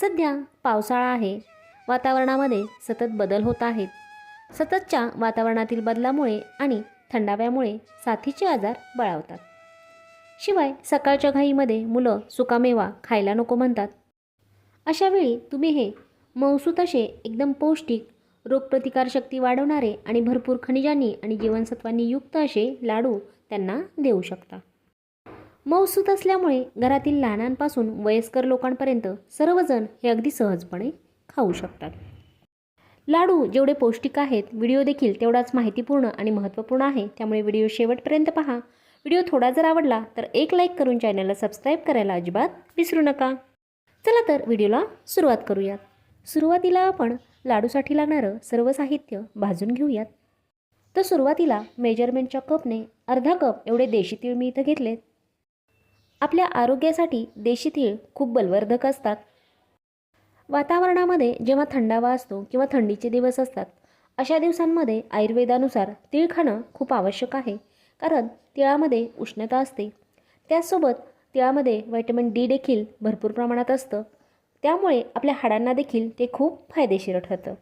सध्या पावसाळा आहे. वातावरणामध्ये सतत बदल होत आहेत. सततच्या वातावरणातील बदलामुळे आणि थंडाव्यामुळे साथीचे आजार बळावतात. शिवाय सकाळच्या घाईमध्ये मुलं सुकामेवा खायला नको म्हणतात. अशावेळी तुम्ही हे मौसूत असे एकदम पौष्टिक रोगप्रतिकारशक्ती वाढवणारे आणि भरपूर खनिजांनी आणि जीवनसत्वांनी युक्त असे लाडू त्यांना देऊ शकता. मौसूत असल्यामुळे घरातील लहानांपासून वयस्कर लोकांपर्यंत सर्वजण हे अगदी सहजपणे खाऊ शकतात. लाडू जेवढे पौष्टिक आहेत व्हिडिओ देखील तेवढाच माहितीपूर्ण आणि महत्त्वपूर्ण आहे. त्यामुळे व्हिडिओ शेवटपर्यंत पहा. व्हिडिओ थोडा जर आवडला तर एक लाईक करून चॅनलला सबस्क्राईब करायला अजिबात विसरू नका. चला तर व्हिडिओला सुरुवात करूयात. सुरुवातीला आपण लाडूसाठी लागणारं सर्व साहित्य भाजून घेऊयात. तर सुरुवातीला मेजरमेंटच्या कपने अर्धा कप एवढे देशी तीळ मी इथं घेतलेत. आपल्या आरोग्यासाठी देशी तीळ खूप बलवर्धक असतात. वातावरणामध्ये जेव्हा थंडावा असतो किंवा थंडीचे दिवस असतात अशा दिवसांमध्ये आयुर्वेदानुसार तीळ खाणं खूप आवश्यक आहे कारण तिळामध्ये उष्णता असते. त्याचसोबत तिळामध्ये व्हायटमिन डी देखील भरपूर प्रमाणात असतं. त्यामुळे आपल्या हाडांना देखील ते खूप फायदेशीर ठरतं.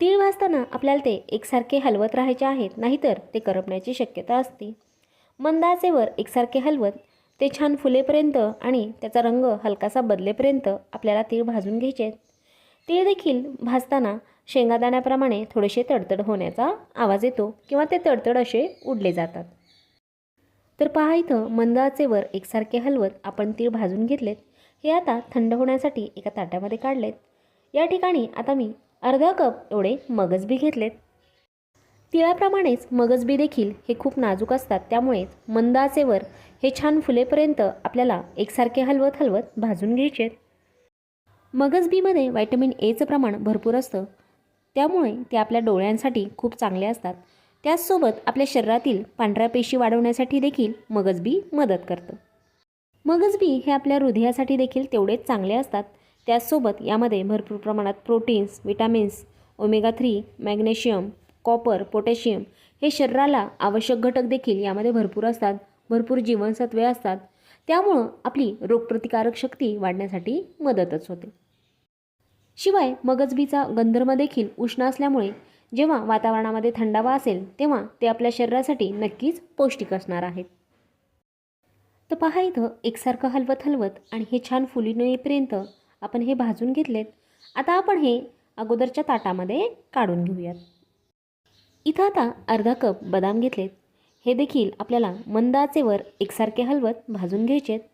तीळ भाजताना आपल्याला ते एकसारखे हलवत राहायचे आहेत नाहीतर ते करपण्याची शक्यता असते. मंद आचेवर एकसारखे हलवत ते छान फुलेपर्यंत आणि त्याचा रंग हलकासा बदलेपर्यंत आपल्याला तीळ भाजून घ्यायचे आहेत तीळ देखील भाजताना शेंगादाण्याप्रमाणे थोडेसे तडतड होण्याचा आवाज येतो किंवा ते तडतड असे उडले जातात. तर पहा इथं मंद आचेवर एकसारखे हलवत आपण तीळ भाजून घेतलेत. हे आता थंड होण्यासाठी एका ताट्यामध्ये काढलेत. या ठिकाणी आता मी अर्धा कप एवढे मगजबी घेतलेत. तिळाप्रमाणेच मगजबी देखील हे खूप नाजूक असतात. त्यामुळेच मंद आचेवर हे छान फुलेपर्यंत आपल्याला एकसारखे हलवत हलवत भाजून घ्यायचे आहेत. मगजबीमध्ये व्हायटमिन एचं प्रमाण भरपूर असतं. त्यामुळे ते आपल्या डोळ्यांसाठी खूप चांगले असतात. त्याचसोबत आपल्या शरीरातील पांढऱ्या पेशी वाढवण्यासाठी देखील मगजबी मदत करतं. मगजबी हे आपल्या हृदयासाठी देखील तेवढेच चांगले असतात. त्याचसोबत यामध्ये भरपूर प्रमाणात proteins vitamins omega three magnesium copper potassium हे शरीराला आवश्यक घटक देखील यामध्ये भरपूर असतात भरपूर जीवनसत्वे असतात. त्यामुळं आपली रोगप्रतिकारक शक्ती वाढण्यासाठी मदतच होते. शिवाय मगजबीचा गंधर्म देखील उष्ण असल्यामुळे जेव्हा वातावरणामध्ये थंडावा असेल तेव्हा ते आपल्या शरीरासाठी नक्कीच पौष्टिक असणार आहेत. तर पहा इथं एकसारखं हलवत हलवत आणि हे छान फुलीन येईपर्यंत आपण हे भाजून घेतलेत. आता आपण हे अगोदरच्या ताटामध्ये काढून घेऊयात. इथं आता अर्धा कप बदाम घेतलेत. हे देखील आपल्याला मंद आचेवर एकसारखे हलवत भाजून घ्यायचे आहेत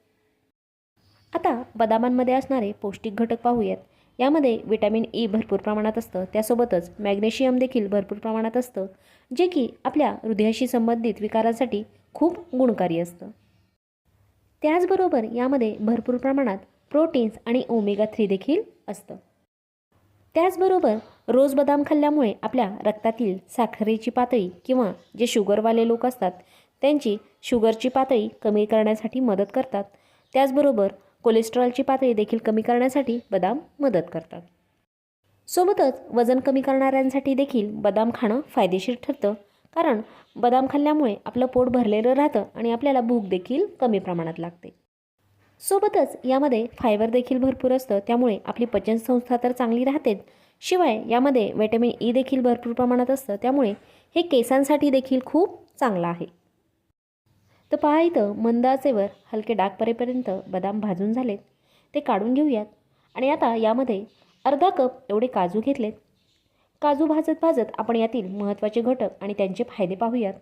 आता बदामांमध्ये असणारे पौष्टिक घटक पाहूयात. यामध्ये विटॅमिन ई भरपूर प्रमाणात असतं. त्यासोबतच मॅग्नेशियम देखील भरपूर प्रमाणात असतं जे की आपल्या हृदयाशी संबंधित विकारांसाठी खूप गुणकारी असतं. त्याचबरोबर यामध्ये भरपूर प्रमाणात प्रोटीन्स आणि ओमेगा थ्री देखील असतं. त्याचबरोबर रोज बदाम खाल्ल्यामुळे आपल्या रक्तातील साखरेची पातळी किंवा जे शुगरवाले लोक असतात त्यांची शुगरची पातळी कमी करण्यासाठी मदत करतात. त्याचबरोबर कोलेस्ट्रॉलची पातळी देखील कमी करण्यासाठी बदाम मदत करतात. सोबतच वजन कमी करणाऱ्यांसाठी देखील बदाम खाणं फायदेशीर ठरतं. कारण बदाम खाल्ल्यामुळे आपलं पोट भरलेलं राहतं आणि आपल्याला भूक देखील कमी प्रमाणात लागते. सोबतच यामध्ये फायबर देखील भरपूर असतं त्यामुळे आपली पचनसंस्था तर चांगली राहतेच. शिवाय यामध्ये व्हिटॅमिन ई देखील भरपूर प्रमाणात असतं त्यामुळे हे केसांसाठी देखील खूप चांगलं आहे. तर पहा इथं मंद आचेवर हलके डाग परेपर्यंत बदाम भाजून झालेत. ते काढून घेऊयात. आणि आता यामध्ये अर्धा कप एवढे काजू घेतलेत. काजू भाजत भाजत आपण यातील महत्त्वाचे घटक आणि त्यांचे फायदे पाहूयात.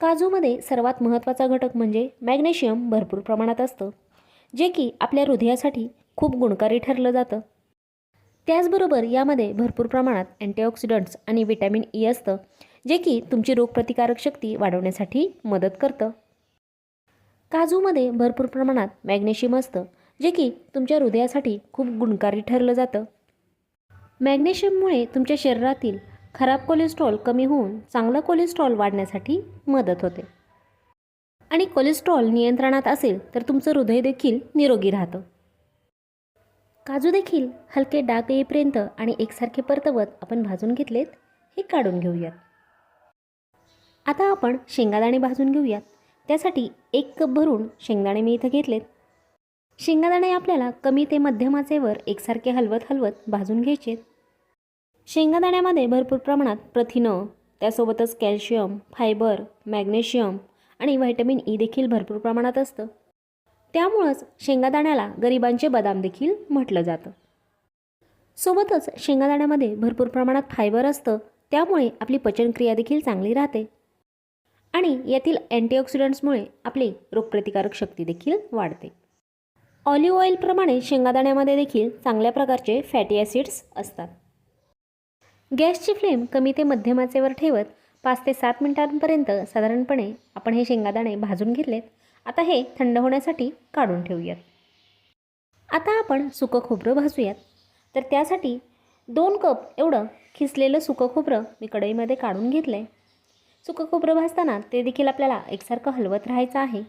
काजूमध्ये सर्वात महत्त्वाचा घटक म्हणजे मॅग्नेशियम भरपूर प्रमाणात असतं जे की आपल्या हृदयासाठी खूप गुणकारी ठरलं जातं. त्याचबरोबर यामध्ये भरपूर प्रमाणात अँटीऑक्सिडंट्स आणि विटॅमिन ई e असतं जे की तुमची रोगप्रतिकारक शक्ती वाढवण्यासाठी मदत करतं. काजूमध्ये भरपूर प्रमाणात मॅग्नेशियम असतं जे की तुमच्या हृदयासाठी खूप गुणकारी ठरलं जातं. मॅग्नेशियममुळे तुमच्या शरीरातील खराब कोलेस्ट्रॉल कमी होऊन चांगलं कोलेस्ट्रॉल वाढण्यासाठी मदत होते. आणि कोलेस्ट्रॉल नियंत्रणात असेल तर तुमचं हृदय देखील निरोगी राहतं. काजू देखील हलके डाग येईपर्यंत आणि एकसारखे परतवत आपण भाजून घेतलेत हे काढून घेऊयात. आता आपण शेंगादाणे भाजून घेऊयात. त्यासाठी एक कप भरून शेंगदाणे मी इथं घेतलेत. शेंगादाणे आपल्याला कमी ते मध्यम आचेवर एकसारखे हलवत हलवत भाजून घ्यायचे शेंगादाण्यामध्ये भरपूर प्रमाणात प्रथिनं त्यासोबतच कॅल्शियम फायबर मॅग्नेशियम आणि व्हायटमिन ई देखील भरपूर प्रमाणात असतं. त्यामुळंच शेंगादाण्याला गरिबांचे बदाम देखील म्हटलं जातं. सोबतच शेंगादाण्यामध्ये भरपूर प्रमाणात फायबर असतं त्यामुळे आपली पचनक्रिया देखील चांगली राहते. आणि यातील अँटीऑक्सिडंट्समुळे आपली रोगप्रतिकारक शक्ती देखील वाढते. ऑलिव्ह ऑइलप्रमाणे शेंगादाण्यामध्ये देखील चांगल्या प्रकारचे फॅटी ॲसिड्स असतात. गॅसची फ्लेम कमी ते मध्यमाचेवर ठेवत पाच ते सात मिनिटांपर्यंत साधारणपणे आपण हे शेंगादाणे भाजून घेतलेत. आता हे थंड होण्यासाठी काढून ठेवूयात. आता आपण सुकं खोबरं भाजूयात. तर त्यासाठी दोन कप एवढं खिसलेलं सुकं खोबरं मी कढईमध्ये काढून घेतलं आहे सुकं खोबरं भाजताना ते देखील आपल्याला एकसारखं हलवत राहायचं आहे.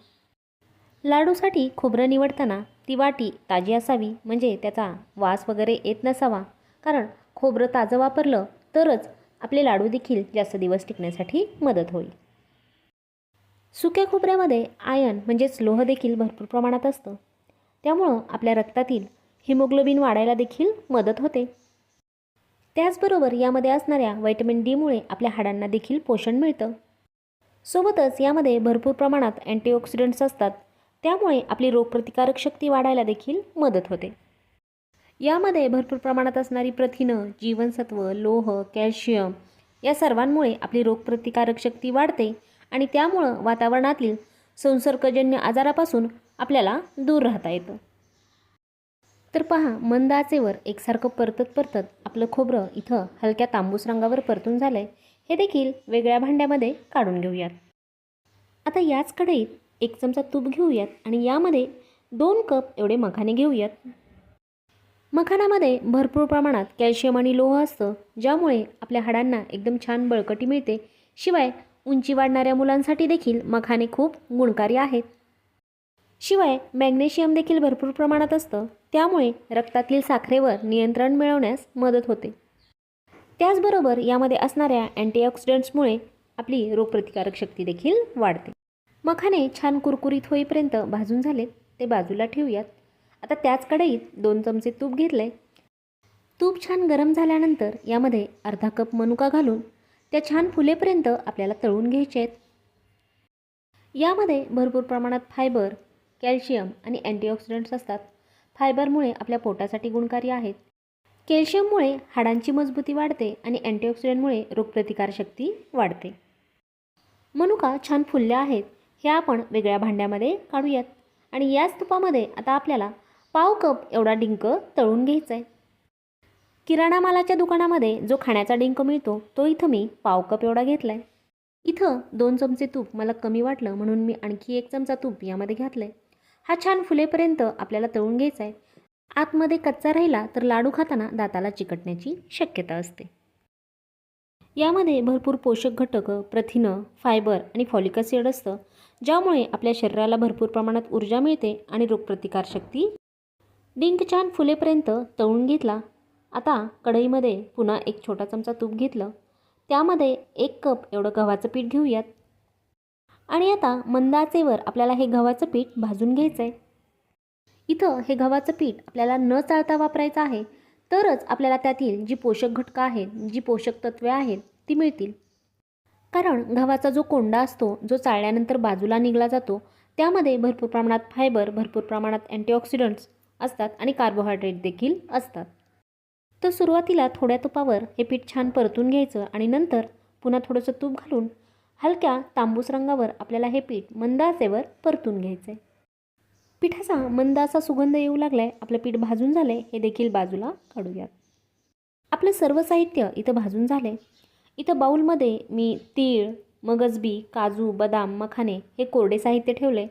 लाडूसाठी खोबरं निवडताना ती वाटी ताजी असावी म्हणजे त्याचा वास वगैरे येत नसावा. कारण खोबरं ताजं वापरलं तरच आपले लाडू देखील जास्त दिवस टिकण्यासाठी मदत होईल. सुक्या खोबऱ्यामध्ये आयन म्हणजेच लोह देखील भरपूर प्रमाणात असतं. त्यामुळं आपल्या रक्तातील हिमोग्लोबिन वाढायला देखील मदत होते. त्याचबरोबर यामध्ये असणाऱ्या व्हायटमिन डीमुळे आपल्या हाडांना देखील पोषण मिळतं. सोबतच यामध्ये भरपूर प्रमाणात अँटीऑक्सिडंट्स असतात. त्यामुळे आपली रोगप्रतिकारक शक्ती वाढायला देखील मदत होते. यामध्ये भरपूर प्रमाणात असणारी प्रथिनं जीवनसत्व लोह कॅल्शियम या सर्वांमुळे आपली रोगप्रतिकारक शक्ती वाढते आणि त्यामुळं वातावरणातील संसर्गजन्य आजारापासून आपल्याला दूर राहता येतं. तर पहा मंद आचेवर एकसारखं परतत परतत आपलं खोबरं इथं हलक्या तांबूस रंगावर परतून झालं आहे हे देखील वेगळ्या भांड्यामध्ये काढून घेऊयात. आता याच कढईत एक चमचा तूप घेऊयात आणि यामध्ये दोन कप एवढे मखाने घेऊयात. मखानामध्ये भरपूर प्रमाणात कॅल्शियम आणि लोह असतं ज्यामुळे आपल्या हाडांना एकदम छान बळकटी मिळते. शिवाय उंची वाढणाऱ्या मुलांसाठी देखील मखाने खूप गुणकारी आहेत. शिवाय मॅग्नेशियम देखील भरपूर प्रमाणात असतं त्यामुळे रक्तातील साखरेवर नियंत्रण मिळवण्यास मदत होते. त्याचबरोबर यामध्ये असणाऱ्या अँटीऑक्सिडंट्समुळे आपली रोगप्रतिकारक शक्ती देखील वाढते. मखाने छान कुरकुरीत होईपर्यंत भाजून झालेत ते बाजूला ठेवूयात. आता त्याच कढईत दोन चमचे तूप घेतले तूप छान गरम झाल्यानंतर यामध्ये अर्धा कप मनुका घालून त्या छान फुलेपर्यंत आपल्याला तळून घ्यायचे आहेत. यामध्ये भरपूर प्रमाणात फायबर कॅल्शियम आणि अँटीऑक्सिडंट्स असतात. फायबरमुळे आपल्या पोटासाठी गुणकारी आहेत. कॅल्शियममुळे हाडांची मजबूती वाढते आणि अँटीऑक्सिडंटमुळे रोगप्रतिकारशक्ती वाढते. मनुका छान फुलल्या आहेत हे आपण वेगळ्या भांड्यामध्ये काढूयात. आणि याच तुपामध्ये आता आपल्याला पाव कप एवढा डिंक तळून घ्यायचा आहे. किराणा मालाच्या दुकानामध्ये जो खाण्याचा डिंक मिळतो तो इथं मी पाव कप एवढा घेतला आहे इथं दोन चमचे तूप मला कमी वाटलं म्हणून मी आणखी एक चमचा तूप यामध्ये घातलं आहे हा छान फुलेपर्यंत आपल्याला तळून घ्यायचा आहे. आतमध्ये कच्चा राहिला तर लाडू खाताना दाताला चिकटण्याची शक्यता असते. यामध्ये भरपूर पोषक घटक प्रथिनं फायबर आणि फॉलिक ॲसिड असतं ज्यामुळे आपल्या शरीराला भरपूर प्रमाणात ऊर्जा मिळते आणि रोगप्रतिकारशक्ती डिंक छान फुलेपर्यंत तळून घेतला. आता कढईमध्ये पुन्हा एक छोटा चमचा तूप घेतलं. त्यामध्ये एक कप एवढं गव्हाचं पीठ घेऊयात. आणि आता मंद आचेवर आपल्याला हे गव्हाचं पीठ भाजून घ्यायचं आहे इथं हे गव्हाचं पीठ आपल्याला न चाळता वापरायचं आहे तरच आपल्याला त्यातील जी पोषक घटकं आहेत जी पोषक तत्वे आहेत ती मिळतील. कारण गव्हाचा जो कोंडा असतो जो चाळल्यानंतर बाजूला निघला जातो त्यामध्ये भरपूर प्रमाणात फायबर भरपूर प्रमाणात अँटीऑक्सिडंट्स असतात आणि कार्बोहायड्रेट देखील असतात. तर सुरुवातीला थोड्या तुपावर हे पीठ छान परतून घ्यायचं आणि नंतर पुन्हा थोडंसं तूप घालून हलक्या तांबूस रंगावर आपल्याला हे पीठ मंदासेवर परतून घ्यायचं आहे पिठाचा मंद असा सुगंध येऊ लागला आहे आपलं पीठ भाजून झालं आहे हे देखील बाजूला काढूयात. आपलं सर्व साहित्य इथं भाजून झालं आहे इथं बाऊलमध्ये मी तीळ मगजबी काजू बदाम मखाने हे कोरडे साहित्य ठेवले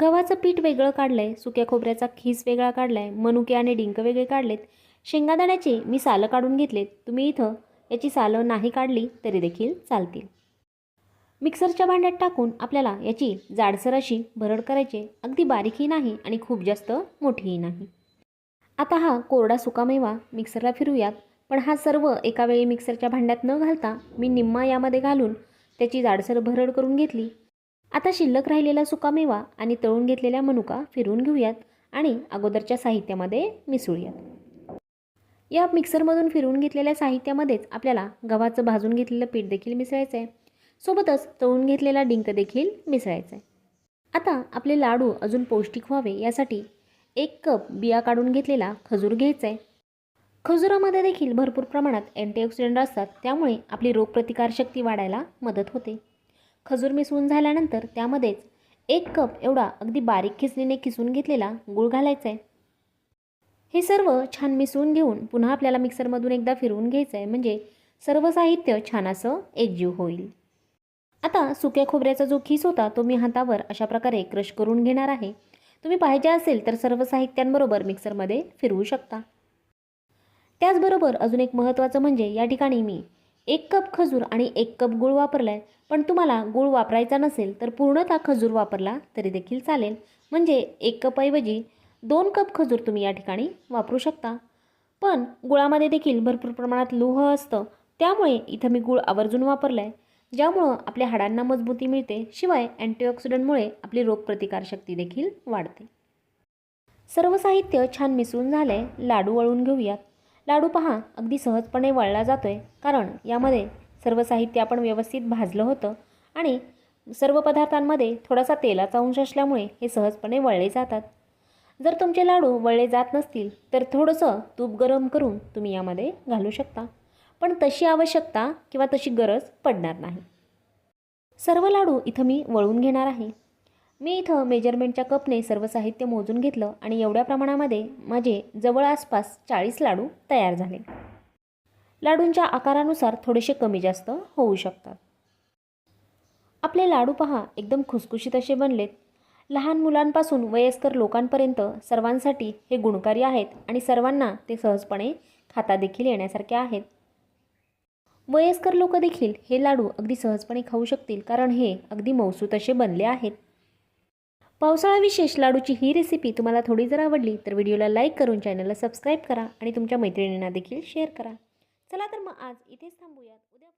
गव्हाचं पीठ वेगळं काढलं आहे सुक्या खोबऱ्याचा खीस वेगळा काढला आहे मनुके आणि डिंक वेगळे काढलेत. शेंगादाण्याची मी सालं काढून घेतलेत. तुम्ही इथं याची सालं नाही काढली तरी देखील चालतील. मिक्सरच्या भांड्यात टाकून आपल्याला याची जाडसर अशी भरड करायची. अगदी बारीकही नाही आणि खूप जास्त मोठीही नाही. आता हा कोरडा सुकामेवा मिक्सरला फिरूयात पण हा सर्व एका वेळी मिक्सरच्या भांड्यात न घालता मी निम्मा यामध्ये घालून त्याची जाडसर भरड करून घेतली. आता शिल्लक राहिलेला सुकामेवा आणि तळून घेतलेल्या मनुका फिरवून घेऊयात आणि अगोदरच्या साहित्यामध्ये मिसळूयात. या मिक्सरमधून फिरवून घेतलेल्या साहित्यामध्येच आपल्याला गव्हाचं भाजून घेतलेलं पीठ देखील मिसळायचं आहे सोबतच तळून घेतलेला डिंक देखील मिसळायचा आहे आता आपले लाडू अजून पौष्टिक व्हावे यासाठी एक कप बिया काढून घेतलेला खजूर घ्यायचा आहे खजुरामध्ये देखील भरपूर प्रमाणात अँटीऑक्सिडंट असतात त्यामुळे आपली रोगप्रतिकारशक्ती वाढायला मदत होते. खजूर मिसळून झाल्यानंतर त्यामध्येच एक कप एवढा अगदी बारीक खिसणीने किसून घेतलेला गूळ घालायचा आहे. हे सर्व छान मिसळून घेऊन पुन्हा आपल्याला मिक्सरमधून एकदा फिरवून घ्यायचं आहे. म्हणजे सर्व साहित्य छान असं एकजीव होईल. आता सुक्या खोबऱ्याचा जो खीस होता तो मी हातावर अशा प्रकारे क्रश करून घेणार आहे. तुम्ही पाहिजे असेल तर सर्व साहित्यांबरोबर मिक्सरमध्ये फिरवू शकता. त्याचबरोबर अजून एक महत्त्वाचं म्हणजे या ठिकाणी मी एक कप खजूर आणि एक कप गूळ वापरला आहे पण तुम्हाला गूळ वापरायचा नसेल तर पूर्णतः खजूर वापरला तरी देखील चालेल. म्हणजे एक कपऐवजी दोन कप खजूर तुम्ही या ठिकाणी वापरू शकता. पण गुळामध्ये देखील भरपूर प्रमाणात लोह असतं. त्यामुळे इथं मी गूळ आवर्जून वापरला आहे ज्यामुळं आपल्या हाडांना मजबूती मिळते. शिवाय अँटीऑक्सिडंटमुळे आपली रोगप्रतिकारशक्ती देखील वाढते. सर्व साहित्य छान मिसळून झालं आहे लाडू वळून घेऊयात. लाडू पहा अगदी सहजपणे वळला जातो आहे कारण यामध्ये सर्व साहित्य आपण व्यवस्थित भाजलं होतं आणि सर्व पदार्थांमध्ये थोडासा तेलाचा अंश असल्यामुळे हे सहजपणे वळले जातात. जर तुमचे लाडू वळले जात नसतील तर थोडंसं तूप गरम करून तुम्ही यामध्ये घालू शकता. पण तशी आवश्यकता किंवा तशी गरज पडणार नाही. सर्व लाडू इथं मी वळून घेणार आहे. मी इथं मेजरमेंटच्या कपने सर्व साहित्य मोजून घेतलं आणि एवढ्या प्रमाणामध्ये माझे जवळ आसपास चाळीस लाडू तयार झाले. लाडूंच्या आकारानुसार थोडेसे कमी जास्त होऊ शकतात. आपले लाडू पहा एकदम खुसखुशीत असे बनलेत. लहान मुलांपासून वयस्कर लोकांपर्यंत सर्वांसाठी हे गुणकारी आहेत आणि सर्वांना ते सहजपणे खाता देखील येण्यासारखे आहेत. वयस्कर लोक देखील हे लाडू अगदी सहजपणे खाऊ शकतील कारण हे अगदी मौसूत असे बनले आहेत. पावसाळा विशेष लाडूची ही रेसिपी तुम्हाला थोडी जर आवडली तर व्हिडिओला लाईक करून चॅनलला सबस्क्राईब करा आणि तुमच्या मैत्रिणींना देखील शेअर करा. चला तर मग आज इथेच थांबूयात. उद्या